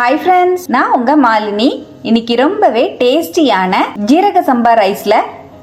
Hi friends நான் உங்க மாலினி. இன்னைக்கு ரொம்பவே டேஸ்டியான ஜீரக சம்பா ரைஸ்ல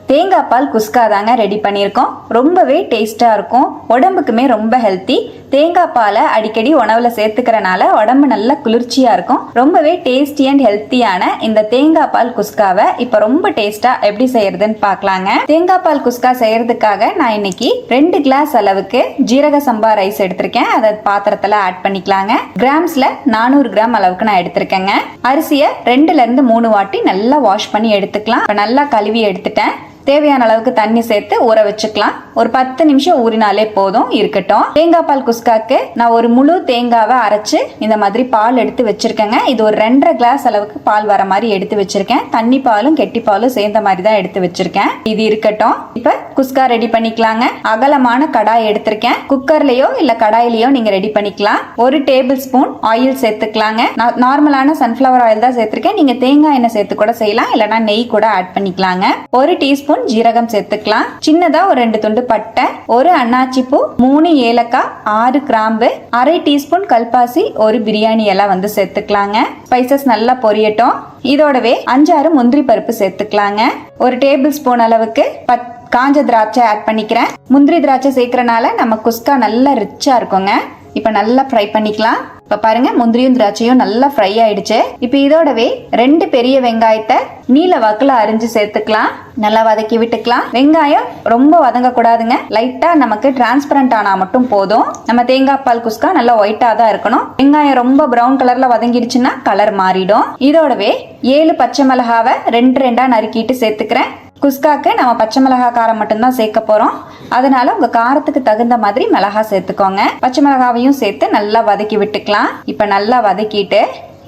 தேங்காய் பால் குஸ்கா தாங்க ரெடி பண்ணியிருக்கோம். ரொம்பவே டேஸ்ட்டாக இருக்கும். உடம்புக்குமே ரொம்ப ஹெல்த்தி தேங்காய் பாலை அடிக்கடி உணவில் சேர்த்துக்கிறனால உடம்பு நல்லா குளிர்ச்சியாக இருக்கும். ரொம்பவே டேஸ்டி அண்ட் ஹெல்த்தியான இந்த தேங்காய் பால் குஸ்காவை இப்போ ரொம்ப டேஸ்ட்டாக எப்படி செய்யறதுன்னு பார்க்கலாங்க. தேங்காய் பால் குஸ்கா செய்யறதுக்காக நான் இன்னைக்கு ரெண்டு கிளாஸ் அளவுக்கு ஜீரக சம்பா ரைஸ் எடுத்திருக்கேன். அதை பாத்திரத்தில் ஆட் பண்ணிக்கலாங்க. கிராம்ஸில் நானூறு கிராம் அளவுக்கு நான் எடுத்திருக்கேங்க. அரிசியை ரெண்டுலேருந்து மூணு வாட்டி நல்லா வாஷ் பண்ணி எடுத்துக்கலாம். நல்லா கழுவி எடுத்துட்டேன். தேவையான அளவுக்கு தண்ணி சேர்த்து ஊற வச்சுக்கலாம். ஒரு பத்து நிமிஷம் ஊறினாலே போதும் இருக்கட்டும். தேங்காய் பால் குஸ்காக்கு நான் ஒரு முழு தேங்காவை அரைச்சு இந்த மாதிரி பால் எடுத்து வச்சிருக்கேங்க. இது ஒரு ரெண்டரை கிளாஸ் அளவுக்கு பால் வர மாதிரி எடுத்து வச்சிருக்கேன். தண்ணி பாலும் கெட்டி பாலும் சேர்ந்த மாதிரி தான் எடுத்து வச்சிருக்கேன். இது இருக்கட்டும். இப்ப குஸ்கா ரெடி பண்ணிக்கலாங்க. அகலமான கடாய் எடுத்திருக்கேன். குக்கர்லயோ இல்ல கடாயிலயோ நீங்க ரெடி பண்ணிக்கலாம். ஒரு டேபிள் ஸ்பூன் ஆயில் சேர்த்துக்கலாங்க. நான் நார்மலான சன்ஃபிளவர் ஆயில் தான் சேர்த்திருக்கேன். நீங்க தேங்காய் எண்ணெய் சேர்த்து கூட செய்யலாம். இல்லைன்னா நெய் கூட ஆட் பண்ணிக்கலாங்க. ஒரு டீஸ்பூன் ஜீரகம் சேர்த்துக்கலாம். சின்னதா ஒரு ரெண்டு துண்டு பட்டை ஒரு அன்னாச்சி பூ மூணு ஏலக்காய் ஆறு கிராம்பு அரை டீஸ்பூன் கல்பாசி ஒரு பிரியாணி எல்லாம் வந்து சேர்த்துக்கலாங்க. ஸ்பைசஸ் நல்லா பொரியட்டும். இதோடவே அஞ்சாறு முந்திரி பருப்பு சேர்த்துக்கலாங்க. ஒரு டேபிள் ஸ்பூன் அளவுக்கு பத் காஞ்ச திராட்சை ஆட் பண்ணிக்கிறேன். முந்திரி திராட்சை சேர்க்கறனால நம்ம குஸ்கா நல்லா ரிச்சா இருக்குங்க. இப்போ நல்லா ஃப்ரை பண்ணிக்கலாம். இப்போ பாருங்க முந்திரியும் திராட்சையும் நல்லா ஃப்ரை ஆயிடுச்சு. இப்போ இதோடவே ரெண்டு பெரிய வெங்காயத்தை நீல வாக்குல அரிஞ்சு சேர்த்துக்கலாம். நல்லா வதக்கி விட்டுக்கலாம். வெங்காயம் ரொம்ப வதங்க கூடாதுங்க லைட்டா நமக்கு டிரான்ஸ்பரண்ட் ஆனா மட்டும் போதும். நம்ம தேங்காய் பால் குஸ்கா நல்லா ஒயிட்டா தான் இருக்கணும். வெங்காயம் ரொம்ப ப்ரௌன் கலர்ல வதங்கிடுச்சுன்னா கலர் மாறிடும். இதோடவே ஏழு பச்சை மிளகாவை ரெண்டு ரெண்டா நறுக்கிட்டு சேர்த்துக்கிறேன். குஸ்காக்கு நம்ம பச்சை மிளகா காரம் மட்டும்தான் சேர்க்க போகிறோம் அதனால உங்கள் காரத்துக்கு தகுந்த மாதிரி மிளகா சேர்த்துக்கோங்க. பச்சை மிளகாவையும் சேர்த்து நல்லா வதக்கி விட்டுக்கலாம். இப்போ நல்லா வதக்கிட்டு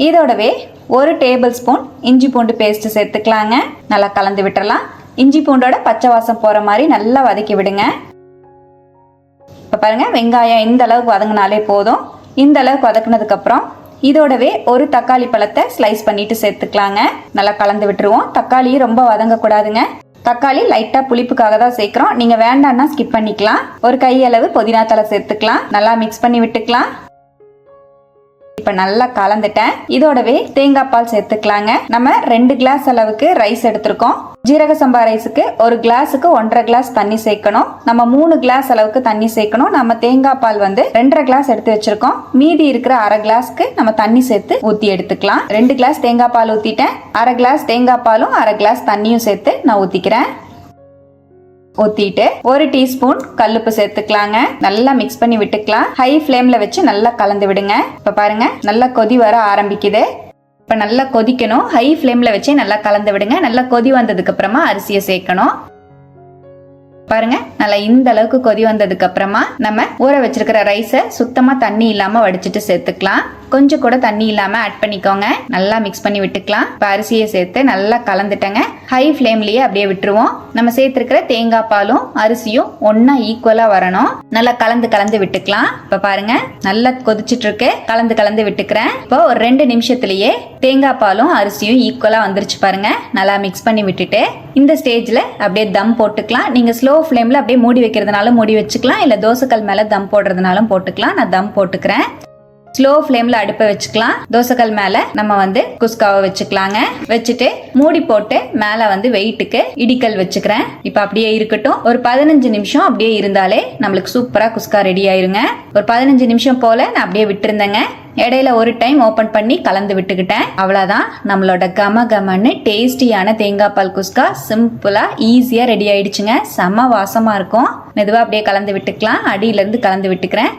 இதோடவே ஒரு டேபிள் ஸ்பூன் இஞ்சி பூண்டு பேஸ்ட்டு சேர்த்துக்கலாங்க. நல்லா கலந்து விட்டுறலாம். இஞ்சி பூண்டோட பச்சை வாசம் போகிற மாதிரி நல்லா வதக்கி விடுங்க. இப்போ பாருங்கள் வெங்காயம் இந்த அளவுக்கு வதங்கினாலே போதும். இந்த அளவுக்கு வதக்குனதுக்கப்புறம் இதோடவே ஒரு தக்காளி பழத்தை ஸ்லைஸ் பண்ணிட்டு சேர்த்துக்கலாங்க. நல்லா கலந்து விட்டுருவோம். தக்காளியும் ரொம்ப வதங்கக்கூடாதுங்க. தக்காளி லைட்டா புளிப்புக்காக தான் சேர்க்கிறோம். நீங்க வேண்டாம்னா ஸ்கிப் பண்ணிக்கலாம். ஒரு கையளவு புதினா தலை சேர்த்துக்கலாம். நல்லா மிக்ஸ் பண்ணி விட்டுக்கலாம். இப்ப நல்லா கலந்துட்டேன். இதோடவே தேங்காய் பால் சேர்த்துக்கலாங்க. நம்ம ரெண்டு கிளாஸ் அளவுக்கு ரைஸ் எடுத்திருக்கோம். ஜீரக சம்பா ரைஸுக்கு ஒரு கிளாஸுக்கு ஒன்றரை கிளாஸ் தண்ணி சேர்க்கணும். நம்ம மூணு கிளாஸ் அளவுக்கு தண்ணி சேர்க்கணும். நம்ம தேங்காய் பால் வந்து ரெண்டரை கிளாஸ் எடுத்து வச்சிருக்கோம். மீதி இருக்கிற அரை கிளாஸ்க்கு நம்ம தண்ணி சேர்த்து ஊத்தி எடுத்துக்கலாம். ரெண்டு கிளாஸ் தேங்காய் பால் ஊத்திட்டேன். அரை கிளாஸ் தேங்காய் பாலும் அரை கிளாஸ் தண்ணியும் சேர்த்து நான் ஊத்திக்கிறேன். ஊத்திட்டு ஒரு டீஸ்பூன் கல்லுப்பு சேர்த்துக்கலாங்க. நல்லா மிக்ஸ் பண்ணி விட்டுக்கலாம். ஹை ஃப்ளேம்ல வச்சு நல்லா கலந்து விடுங்க. இப்ப பாருங்க நல்லா கொதி வர ஆரம்பிக்குது. இப்ப நல்லா கொதிக்கணும். ஹை ஃப்ளேம்ல வச்சே நல்லா கலந்து விடுங்க. நல்லா கொதி வந்ததுக்கு அப்புறமா அரிசியை சேர்க்கணும். பாருங்க நல்லா இந்த அளவுக்கு கொதி வந்ததுக்கு அப்புறமா நம்ம ஊற வச்சிருக்கிற ரைஸை சுத்தமா தண்ணி இல்லாம வடிச்சிட்டு சேர்த்துக்கலாம். கொஞ்சம் கூட தண்ணி இல்லாம ஆட் பண்ணிக்கோங்க. நல்லா மிக்ஸ் பண்ணி விட்டுக்கலாம். இப்போ அரிசியை சேர்த்து நல்லா கலந்துட்டங்க. ஹை ஃப்ளேம்லயே அப்படியே விட்டுருவோம். நம்ம சேர்த்திருக்கிற தேங்காய் பாலும் அரிசியும் ஒன்னா ஈக்குவலா வரணும். நல்லா கலந்து கலந்து விட்டுக்கலாம். இப்ப பாருங்க நல்லா கொதிச்சுட்டு இருக்கு கலந்து கலந்து விட்டுக்கிறேன். இப்போ ஒரு ரெண்டு நிமிஷத்துலயே தேங்காய் பாலும் அரிசியும் ஈக்குவலா வந்துருச்சு பாருங்க. நல்லா மிக்ஸ் பண்ணி விட்டுட்டு இந்த ஸ்டேஜ்ல அப்படியே தம் போட்டுக்கலாம். நீங்க ஸ்லோ ஃப்ளேம்ல அப்படியே மூடி வைக்கிறதுனால மூடி வச்சுக்கலாம். இல்ல தோசைக்கல் மேல தம் போடுறதுனாலும் போட்டுக்கலாம். நான் தம் போட்டுக்கிறேன். ஸ்லோ ஃப்ளேம்ல அடுப்பை வச்சுக்கலாம். தோசைக்கல் மேல நம்ம வந்து குஸ்காவை வச்சுக்கலாங்க. வச்சுட்டு மூடி போட்டு மேல வந்து வெயிட்டுக்கு இடிக்கல் வச்சுக்கிறேன். இப்போ அப்படியே இருக்கட்டும். ஒரு பதினஞ்சு நிமிஷம் அப்படியே இருந்தாலே நம்மளுக்கு சூப்பரா குஸ்கா ரெடி ஆயிருங்க. ஒரு பதினஞ்சு நிமிஷம் போல நான் அப்படியே விட்டுருந்தேங்க. இடையில ஒரு டைம் ஓபன் பண்ணி கலந்து விட்டுக்கிட்டேன். அவ்வளவுதான். நம்மளோட கம கமன்னு டேஸ்டியான தேங்காய் பால் குஸ்கா சிம்பிளா ஈஸியா ரெடி ஆயிடுச்சுங்க. செம வாசமா இருக்கும். மெதுவா அப்படியே கலந்து விட்டுக்கலாம். அடியில இருந்து கலந்து விட்டுக்கிறேன்.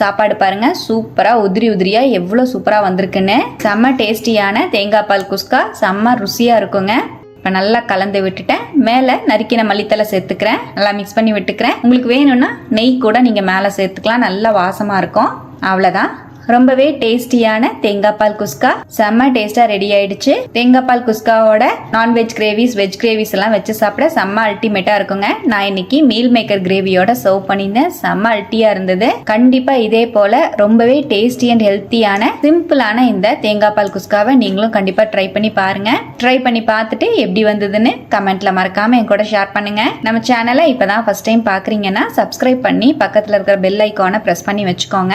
சாப்பாடு பாருங்க. சூப்பரா உதிரி உதிரியா எவ்வளவு சூப்பரா வந்திருக்குன்னு. செம்ம டேஸ்டியான தேங்காய் பால் குஸ்கா. செம்ம ருசியா இருக்குங்க. இப்போ நல்லா கலந்து விட்டுட்டேன். மேலே நறுக்கின மல்லித்தலை சேர்த்துக்கிறேன். நல்லா மிக்ஸ் பண்ணி விட்டுக்கிறேன். உங்களுக்கு வேணும்னா நெய் கூட நீங்கள் மேலே சேர்த்துக்கலாம். நல்லா வாசமாக இருக்கும். அவ்வளோதான் ரொம்பவே டேஸ்டியான தேங்காய் பால் குஸ்கா. செம்ம டேஸ்டா ரெடி ஆயிடுச்சு. தேங்காய் பால் குஸ்காவோட நான்வெஜ் கிரேவிஸ் வெஜ் கிரேவிஸ் எல்லாம் வச்சு சாப்பிட செம்ம அல்டிமேட்டா இருக்குங்க. நான் இன்னைக்கு மீல் மேக்கர் கிரேவியோட சர்வ் பண்ணியிருந்தேன். செம்ம அல்ட்டியா இருந்தது. கண்டிப்பா இதே போல ரொம்பவே டேஸ்டி அண்ட் ஹெல்த்தியான சிம்பிளான இந்த தேங்காய் பால் குஸ்காவை நீங்களும் கண்டிப்பா ட்ரை பண்ணி பாருங்க. ட்ரை பண்ணி பார்த்துட்டு எப்படி வந்ததுன்னு கமெண்ட்ல மறக்காம என் கூட ஷேர் பண்ணுங்க. நம்ம சேனலை இப்பதான் ஃபர்ஸ்ட் டைம் பாக்குறீங்கன்னா சப்ஸ்கிரைப் பண்ணி பக்கத்துல இருக்கிற பெல் ஐக்கானை பிரஸ் பண்ணி வச்சுக்கோங்க.